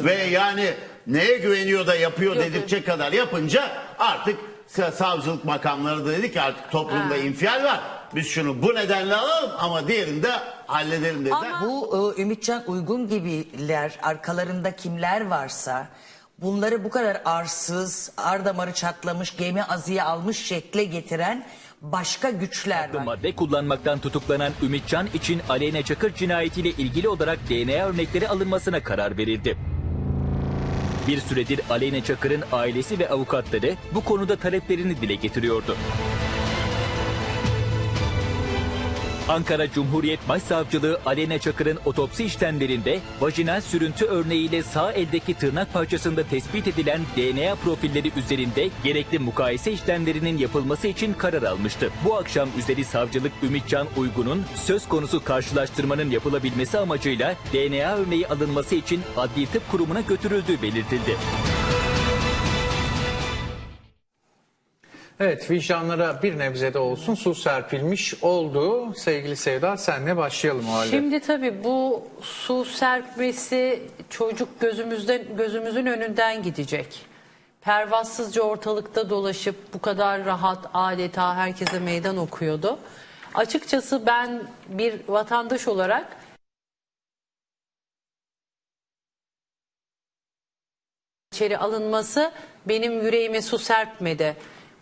Ve yani neye güveniyor da yapıyor Yok, dedirtecek kadar yapınca artık sa- savcılık makamları da dedi ki artık toplumda infial var. Biz şunu bu nedenle alalım ama diğerini de halledelim dediler. Ama- Bu e, Ümitcan Uygun gibiler arkalarında kimler varsa bunları bu kadar arsız, ardamarı çatlamış, gemi azıya almış şekle getiren başka güçler var. Madde kullanmaktan tutuklanan Ümitcan için Aleyna Çakır cinayetiyle ilgili olarak DNA örnekleri alınmasına karar verildi. Bir süredir Aleyna Çakır'ın ailesi ve avukatları bu konuda taleplerini dile getiriyordu. Ankara Cumhuriyet Başsavcılığı Aleyna Çakır'ın otopsi işlemlerinde vajinal sürüntü örneğiyle sağ eldeki tırnak parçasında tespit edilen DNA profilleri üzerinde gerekli mukayese işlemlerinin yapılması için karar almıştı. Bu akşam üzeri savcılık Ümitcan Uygun'un söz konusu karşılaştırmanın yapılabilmesi amacıyla DNA örneği alınması için Adli Tıp Kurumu'na götürüldüğü belirtildi. Evet vicdanlara bir nebze de olsun su serpilmiş oldu. Sevgili Sevda senle başlayalım o halde. Şimdi tabii bu su serpmesi çocuk gözümüzden gözümüzün önünden gidecek. Pervasızca ortalıkta dolaşıp bu kadar rahat adeta herkese meydan okuyordu. Açıkçası ben bir vatandaş olarak içeri alınması benim yüreğime su serpmedi.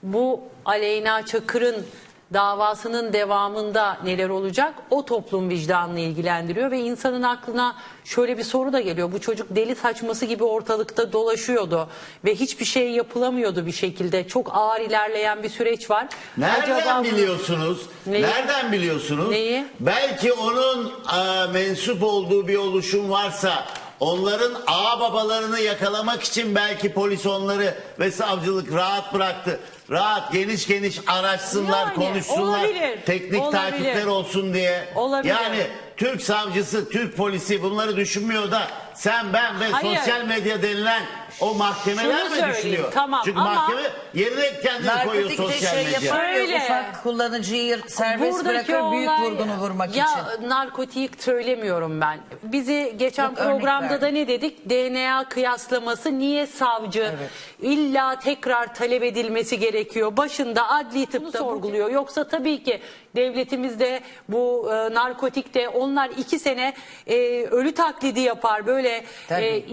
Bu Aleyna Çakır'ın davasının devamında neler olacak o toplum vicdanını ilgilendiriyor ve insanın aklına şöyle bir soru da geliyor. Bu çocuk deli saçması gibi ortalıkta dolaşıyordu ve hiçbir şey yapılamıyordu bir şekilde. Çok ağır ilerleyen bir süreç var. Nereden Acaba biliyorsunuz? Neyi? Nereden biliyorsunuz? Neyi? Belki onun e, mensup olduğu bir oluşum varsa onların ağ babalarını yakalamak için belki polis onları ve savcılık rahat bıraktı. Rahat geniş geniş araşsınlar, Yani, konuşsunlar. olabilir, Teknik olabilir. takipler olsun diye. Olabilir. Yani Türk savcısı, Türk polisi bunları düşünmüyor da sen ben ve Hayır. sosyal medya denilen o mahkemeler Şunu mi söyleyeyim, düşünüyor? tamam, Çünkü ama- mahkeme yerine kendini koyuyor Narkotik de sosyal şey medya. yapar ya Şöyle. ufak kullanıcıyı serbest bırakır büyük olay- vurgunu vurmak ya, için. narkotik söylemiyorum ben. Bizi geçen Yok, örnek programda da verdim. ne dedik? DNA kıyaslaması niye savcı Evet. illa tekrar talep edilmesi gerekiyor? Başında adli tıpta sorguluyor. Yoksa tabii ki devletimizde bu e, narkotikte onlar iki sene e, ölü taklidi yapar. Böyle Tabii. e,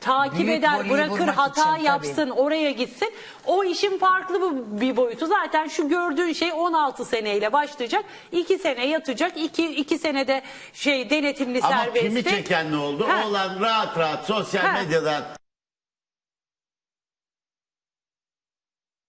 takip Büyük eder, voleyi bırakır hata için, tabii. yapsın, oraya gitsin. O işin farklı bir- boyutu. Zaten şu gördüğün şey 16 seneyle başlayacak. 2 sene yatacak. 2 2 senede şey denetimli Ama serbestti. kimi çeken ne oldu? Ha. Oğlan rahat rahat sosyal Ha. medyadan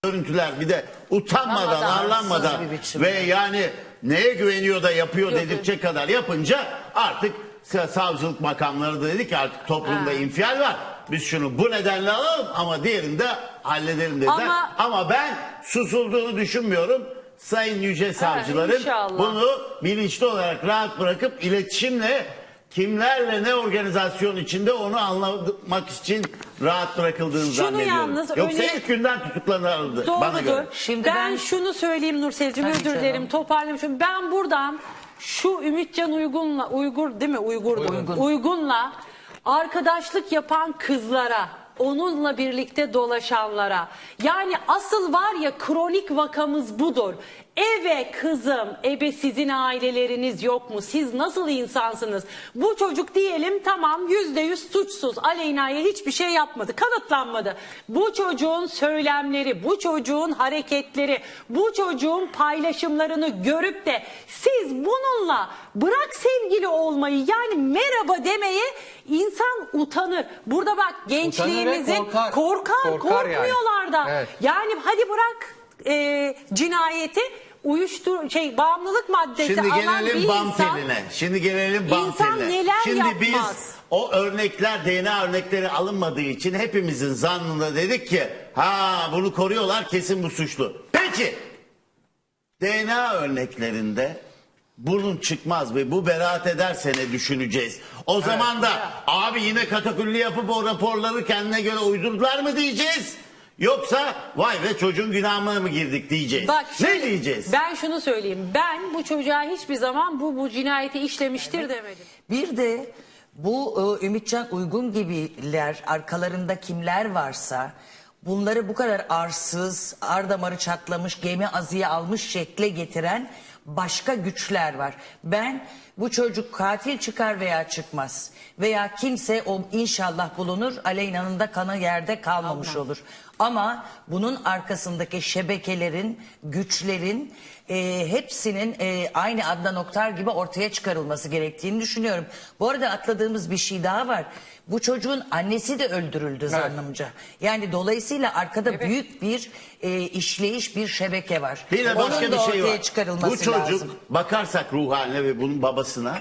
görüntüler bir de utanmadan, arlanmadan ve yani neye güveniyor da yapıyor Yok, dedirtecek kadar yapınca artık sa- savcılık makamları da dedi ki artık toplumda Ha. infial var. Biz şunu bu nedenle alalım ama diğerini de halledelim dediler. Ama, Ama- ben susulduğunu düşünmüyorum. Sayın Yüce Savcıların inşallah. bunu bilinçli olarak rahat bırakıp iletişimle kimlerle ne organizasyon içinde onu anlamak için rahat bırakıldığını Şunu zannediyorum. yalnız Yoksa öne- ilk günden tutuklanırdı bana Doğrudur. göre. Şimdi ben, ben- şunu söyleyeyim Nursel'cim özür dilerim toparlamışım. Ben buradan şu Ümitcan Uygun'la Uygur değil mi? Uygur Uygun. Uygun'la arkadaşlık yapan kızlara onunla birlikte dolaşanlara yani asıl var ya kronik vakamız budur. Eve kızım, ebe sizin aileleriniz yok mu? Siz nasıl insansınız? Bu çocuk diyelim tamam yüzde yüz suçsuz. Aleyna'ya hiçbir şey yapmadı, kanıtlanmadı. Bu çocuğun söylemleri, bu çocuğun hareketleri, bu çocuğun paylaşımlarını görüp de siz bununla bırak sevgili olmayı yani merhaba demeye insan utanır. Burada bak gençliğimizin korkar. korkar, Korkar yani. korkmuyorlar da. Evet. Yani hadi bırak e, cinayeti uyuştur şey bağımlılık maddesi Şimdi alan bir gelelim bam insan teline. Şimdi gelelim bam İnsan teline. neler Şimdi yapmaz? biz o örnekler DNA örnekleri alınmadığı için hepimizin zannında dedik ki ha bunu koruyorlar kesin bu suçlu. Peki DNA örneklerinde bunun çıkmaz ve bu beraat ederse ne düşüneceğiz? O zaman da abi yine katakulli yapıp o raporları kendine göre uydurdular mı diyeceğiz? Yoksa vay be çocuğun günahına mı girdik diyeceğiz. Bak ne şöyle, diyeceğiz? Ben şunu söyleyeyim. Ben bu çocuğa hiçbir zaman bu bu cinayeti işlemiştir demedim. Bir de Bu e, Ümitcan Uygun gibiler arkalarında kimler varsa bunları bu kadar arsız, ar damarı çatlamış, gemi azıya almış şekle getiren başka güçler var. Ben bu çocuk katil çıkar veya çıkmaz veya kimse o inşallah bulunur Aleyna'nın da kanı yerde kalmamış olur. Ama bunun arkasındaki şebekelerin, güçlerin e, hepsinin e, aynı Adnan Oktar gibi ortaya çıkarılması gerektiğini düşünüyorum. Bu arada atladığımız bir şey daha var. Bu çocuğun annesi de öldürüldü zannımca. Yani dolayısıyla arkada büyük bir e, işleyiş, bir şebeke var. Bir de başka Onun bir şey ortaya var. çıkarılması Bu çocuk lazım. bakarsak ruh haline ve bunun babasına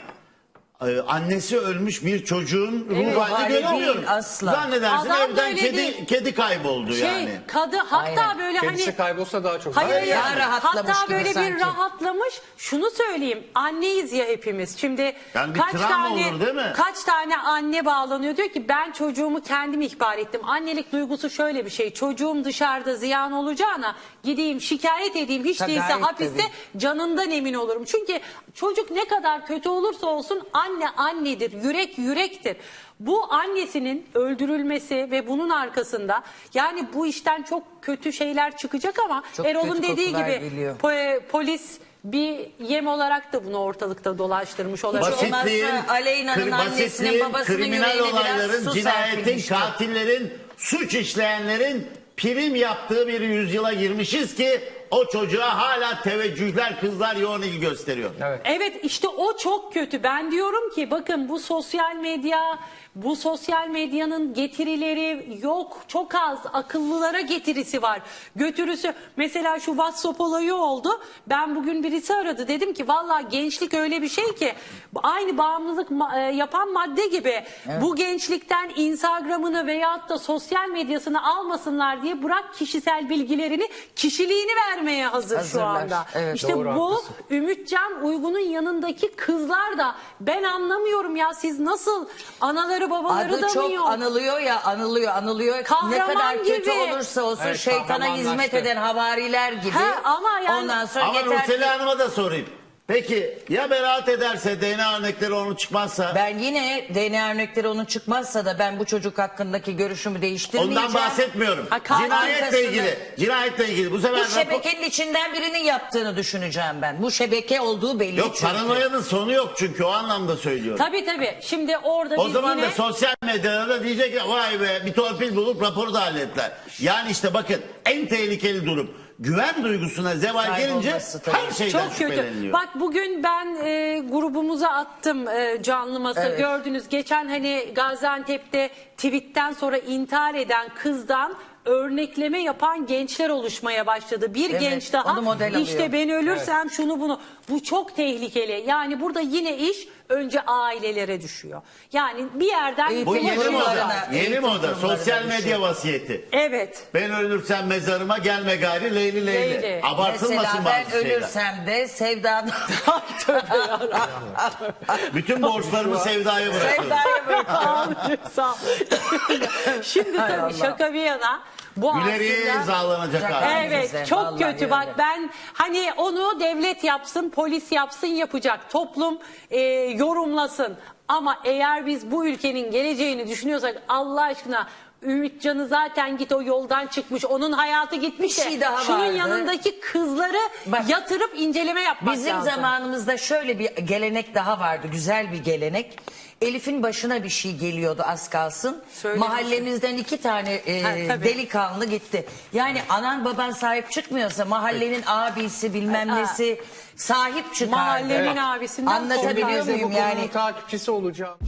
e, annesi ölmüş bir çocuğun Evet, ruh haline hali göremiyorum. değil asla. Zannedersin Adam evden kedi değil. kedi kayboldu Şey yani. kadı hatta Aynen. böyle Kedisi hani kaybolsa daha çok. Hayır, Hayır, rahatlamış Hatta böyle sanki. bir rahatlamış. Şunu söyleyeyim. Anneyiz ya hepimiz. Şimdi Yani kaç tane olur, değil mi? kaç tane anne bağlanıyor diyor ki ben çocuğumu kendim ihbar ettim. Annelik duygusu şöyle bir şey. Çocuğum dışarıda ziyan olacağına gideyim şikayet edeyim. Hiç Ha, değilse hapiste tabii. canından emin olurum. Çünkü çocuk ne kadar kötü olursa olsun anne annedir. Yürek yürektir. Bu annesinin öldürülmesi ve bunun arkasında yani bu işten çok kötü şeyler çıkacak ama Çok Erol'un kötü dediği kokular gibi geliyor. po- polis bir yem olarak da bunu ortalıkta dolaştırmış olabilir. Basitliğin, Olmazsa Aleyna'nın annesinin, basitliğin, babasının kriminal yüreğine biraz olayların, su cinayetin, serpilmişti. katillerin, suç işleyenlerin prim yaptığı bir yüzyıla girmişiz ki o çocuğa hala teveccühler, kızlar yoğun ilgi gösteriyor. Evet. Evet işte o çok kötü. Ben diyorum ki bakın bu sosyal medya, bu sosyal medyanın getirileri yok. Çok az. Akıllılara getirisi var. Götürüsü. Mesela şu WhatsApp olayı oldu. Ben bugün birisi aradı. Dedim ki valla gençlik öyle bir şey ki aynı bağımlılık ma- e, yapan madde gibi. Bu gençlikten Instagram'ını veyahut da sosyal medyasını almasınlar diye bırak kişisel bilgilerini kişiliğini vermeye hazır şu Hazırlar. anda. Evet, işte doğru, bu haklısın. Ümitcan Uygun'un yanındaki kızlar da ben anlamıyorum ya siz nasıl anaları babaları Adı da mı çok yok? anılıyor ya anılıyor anılıyor. ne Kahraman kadar kötü gibi. olursa olsun Evet, şeytana kahramanlaştı. hizmet eden havariler gibi. Ha, ama yani- Ondan sonra Ama yeter Nursel ki- Hanım'a da sorayım. Peki ya beraat ederse DNA örnekleri onu çıkmazsa? Ben yine DNA örnekleri onun çıkmazsa da ben bu çocuk hakkındaki görüşümü değiştirmeyeceğim. Ondan bahsetmiyorum. Ha, Cinayetle ilgili. Cinayetle ilgili. Bu sefer Bu şebekenin içinden birinin yaptığını düşüneceğim ben. Bu şebeke olduğu belli Yok çünkü. paranoyanın sonu yok çünkü o anlamda söylüyorum. Tabii tabii. Şimdi orada O biz zaman yine... da sosyal medyada da diyecek ki vay be bir torpil bulup raporu da hallettiler. Yani işte bakın en tehlikeli durum. Güven duygusuna zeval gelince her şeyden Çok kötü. şüpheleniyor. Bak bugün ben e, grubumuza attım e, canlı masa Evet. gördünüz. Geçen hani Gaziantep'te tweetten sonra intihar eden kızdan örnekleme yapan gençler oluşmaya başladı. Bir Evet, genç daha model işte alıyor. ben ölürsem şunu bunu. Bu çok tehlikeli. Yani burada yine iş önce ailelere düşüyor. Yani bir yerden Bu yeni moda. Yeni moda. kurumlarına Sosyal düşüyor. medya vasiyeti. Evet. Ben ölürsem mezarıma gelme gari Leyli Leyli. Leyli. Abartılmasın Mesela ben bazı şeyler. ölürsem de sevdadan Bütün borçlarımı sevdaya bırakıyorum. sevdaya bırak. Amin, Sağ ol. Şimdi tabii şaka bir yana. Bu Güleriye aslında... imzalanacak abi. Evet Bize, çok vallahi kötü bak öyle. ben hani onu devlet yapsın polis yapsın yapacak toplum e, yorumlasın ama eğer biz bu ülkenin geleceğini düşünüyorsak Allah aşkına Ümitcan'ı zaten git o yoldan çıkmış onun hayatı gitmiş Bir de şey daha şunun vardı. yanındaki kızları Bak, yatırıp inceleme yapmak Bizim lazım. zamanımızda şöyle bir gelenek daha vardı. Güzel bir gelenek. Elif'in başına bir şey geliyordu az kalsın. Söyle Mahallemizden iki tane e, Ha, tabii. delikanlı gitti. Yani anan baban sahip çıkmıyorsa mahallenin abisi bilmem Aa. nesi sahip çıkardı. Mahallenin abisinden Anlatabiliyor korkardı. muyum Bu yani? takipçisi olacağım.